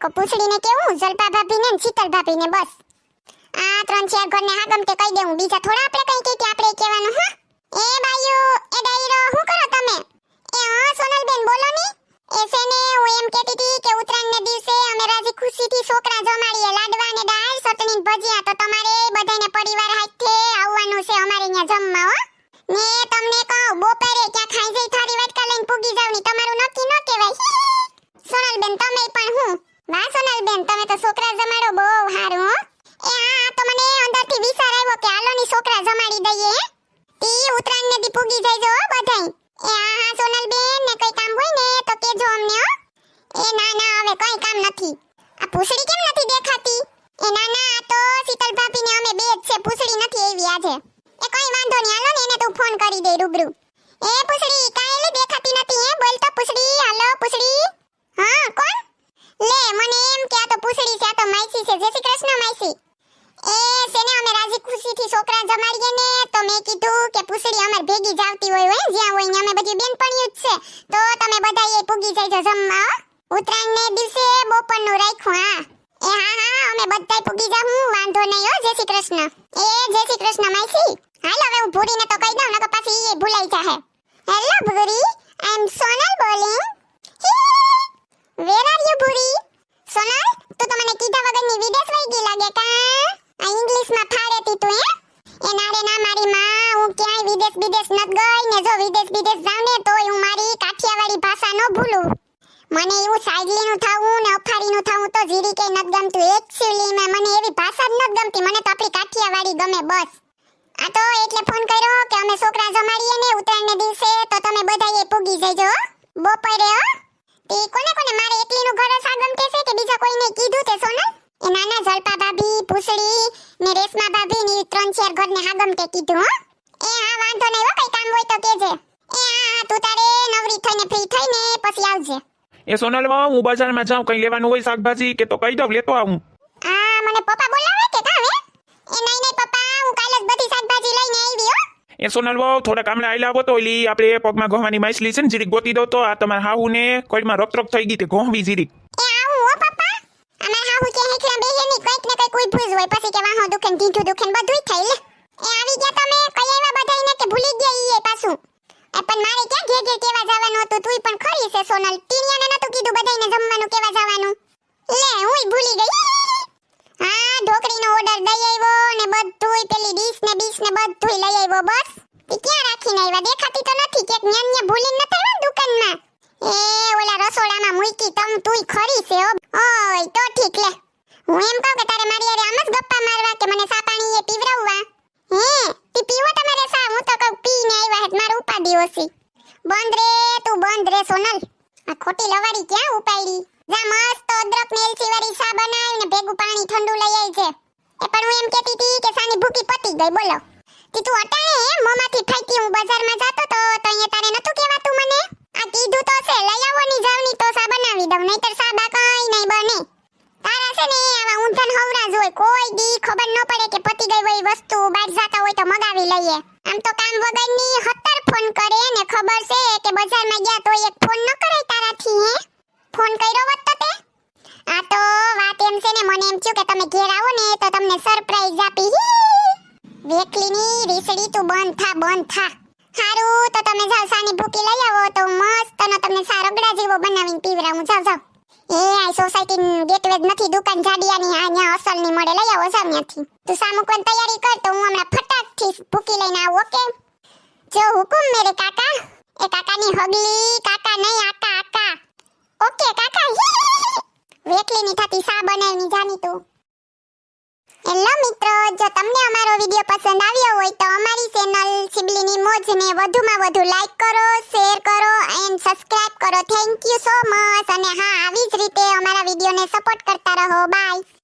એક પૂછડીને કેવું? જલપા ભાભીને ને શીતલ ભાભીને, બસ. આ ત્રણ ચાર ઘરને હા ગમતે કહી દેવું. બીજા થોડા આપણે કઈ કઈ આપણે કહેવાનું, હા? એ બાયુ, એ ડાયરો, શું કરો તમે? એ હા, સોનલબેન, બોલો ની. એ છે ને, હું એમ કહેતી હતી કે ઉત્તરાયણને દિવસે અમે રાજી ખુશીથી છોકરા જમાડીએ, લાડવા ને દાળ, ચટણી ભજીયા. તો તમારે બધાને પરિવાર હાથે આવવાનું છે અમારે અહીંયા જમવા, હો. ને એવી એ કઈ વાંધો નહીં. હાલો ને, એને તું ફોન કરી દે રૂબરૂ. એ પૂછડી, કાંઈ દેખાતી નથી, હે? બોલ તો પૂછડી, હાલો પૂછડી. હા, કોણ? લે, મને એમ કે આ તો પૂછડી છે, આ તો માઈસી છે. જય શ્રી કૃષ્ણ માઈસી એ સેને અમે રાજી ખુશીથી છોકરા જમાડીએ ને, તો મેં કીધું કે પૂછડી અમાર ભેગી જ આવતી હોય હોય જ્યાં હોય ને, અમે બધી બેનપણીઓ જ છે. તો તમે બધા એ પૂગી જઈજો જમવા ઉત્તરાયણ ને દિવસે બપોરનું રાખ્યું, હા એ હા હા અમે બધાય પૂગી જાહું વાંધો નહીં હો જય શ્રી કૃષ્ણ. એ જય શ્રી કૃષ્ણ, માઈસી. હાલ, હવે હું ભૂરીને તો કહી દઉં, નકર પાછી એ ભૂલાઈ જાહે. Hello, Bhuri. I am Sonal bowling. Where are you Bhuri? Sonal, તું તો મને કીધા વગરની વિદેશ વઈ ગઈ લાગે કા? આ ઇંગ્લિશમાં ફાડેતી તું, હે? એ ના રે ના મારી માં, હું ક્યાંય વિદેશ વિદેશ નત ગઈ ને જો વિદેશ વિદેશ જાઉં ને તોય હું મારી કાઠિયાવાડી ભાષા ન ભૂલું. મને એવું સાયલીનું થાવું ને અફારીનું થાવું તો જીરી કે નત ગમતું. એકચ્યુઅલી માં મને એવી ભાષા જ નત ગમતી. મને તો આપણી કાઠિયાવાડી ગમે બસ. આ તો એટલે ફોન કર્યો કે અમે છોકરા જમાડીએ ને ઉત્તરાયણને દિવસે તો તમે બધા એ પૂગી જજો બપોરે, હો. તે કોને કોને? મારે એકલીનું ઘર કે છે કે બીજા કોઈને કીધું તે સોનલ? એ નાના જલપા ભાભી પૂસડી ને રેશમા ભાભી ની ત્રણ ચાર ઘરને હાગમ કે કીધું, હો. એ હા વાંધો નહીં, હો, કઈ કામ હોય તો કેજે એ હા તું તારે નવરી થઈને ફ્રી થઈને પછી આવજે. એ સોનલમાં હું બજારમાં જાઉં કઈ લેવાનું હોય શાકભાજી કે તો કહી દઉં લેતો આવું. આ મને પપ્પા બોલાવે કે કા હે એ નહીં નહીં પપ્પા હું કાલે જ બધી શાકભાજી લઈને આવી હો. એ સોનલ બહુ થોડા કામડે આયલા આવો તો ઓલી આપણે પગમાં ઘોવાની માછલી છે ને જીરીક ગોતી દો તો આ તમારા હાહુ ને કોઈમાં રક રક થઈ ગઈ તે ગોહવી જીરીક. એ આવું હો પપ્પા? અમાર હાહુ કે હેખલા બેહે ની કંઈક ને કંઈક ઉઈ હોય પછી કે વાહો દુખન ઢીઠું દુખન બધું થઈ લે એ આવી ગયા તમે કઈ આવ્યા બધાયને કે ભૂલી ગયા ઈ એ પાછું એ પણ મારે ક્યાં ઘેર ઘેર કેવા જવાનું હતું છે, સોનલ. ટીનિયાને નતું કીધું, બધાયને જમવાનું કેવા જવાનું? લે, હુંય ભૂલી ગઈ. હા, ઢોકળીનો ઓર્ડર દઈ આવ્યો ને બધુંય પેલી ડીશ ને બીશ ને બધુંય લઈ આવ્યો, બસ. તે ક્યાં રાખીને આવ્યા? દેખાતી તો નથી કે ન્યા ભૂલીને નથી આવ્યા દુકાનમાં. એ ઓલા રસોડામાં મૂકી તમ તુંય ખરી છે ઓય, તો ઠીક લે. હું એમ કહું કે તારે મારી હારે આમ જ ગપ્પા મારવા કે મને સા પાણી એ પીવરાવવા? હે તી પીવો તમારે સા? હું તો કહું, પીને આવ્યા હે મારું ઉપાડી ઓછી. બંધ રે, તું બંધ રે સોનલ. આ ખોટી લવારી ક્યાં ઉપાડી? જા મસ્ત અદરક ને એલચી વાળી સા બનાવીને ભેગું પાણી ઠંડુ લઈ આવી છે. એ પણ હું એમ કહેતી હતી કે સાની ભૂકી પતી ગઈ, બોલો. તી તું અટાણે હે ફાઈતી હું બજારમાં જાતો તો તો અહીંયા તારે નતું કહેવાતું મને? આ કીધું તો છે, લઈ આવવાની જાવની તો સા બનાવી દઉં, નહીતર સા બા કઈ નહીં બને. તારા છે ને, આવા ઊંધન હવરા જ હોય, કોઈ દી ખબર ન પડે કે પતી ગઈ હોય વસ્તુ, બહાર જાતા હોય તો મગાવી લઈએ. આમ તો કામ વગરની હતર ફોન કરે ને ખબર છે કે બજારમાં ગયા તો એક ફોન ન કરાય તારાથી, હે? ફોન કર્યો હોત તો તે? આ તો વાત એમ છે ને, મને એમ થયું કે તમે ઘેર આવો ને તો તમને સરપ્રાઈઝ આપી. વેકલીની રીસડી તું બંધ થા બંધ થા. સારું તો તમે જાવ ભૂકી લઈ આવો, તો મસ્ત નો તમને સા રગડા જેવો બનાવીને પીવરાવું જાવ જાવ એ આ સોસાયટી ગેટવે નથી, દુકાન જાડિયાની, આ ન્યા અસલની મળે લઈ આવો જાવ ત્યાંથી તું સા તૈયારી કર, તો હું હમણાં ફટાકથી ભૂકી લઈને આવું, ઓકે? જો હુકુમ મેરે કાકા. એ કાકાની હગલી કાકા નહીં આકા આકા ઓકે, કાકા. વેકલીની થતી સા બનાવીની જાની તું હેલો મિત્રો, જો તમને અમારો વિડિયો પસંદ આવ્યો હોય તો અમારી ચેનલ સિબલીની મોજને વધુમાં વધુ લાઈક કરો, શેર કરો એન્ડ સબસ્ક્રાઇબ કરો. Thank you so much. અને હા, આવી જ રીતે અમારા વિડિયોને સપોર્ટ કરતા રહો. બાય.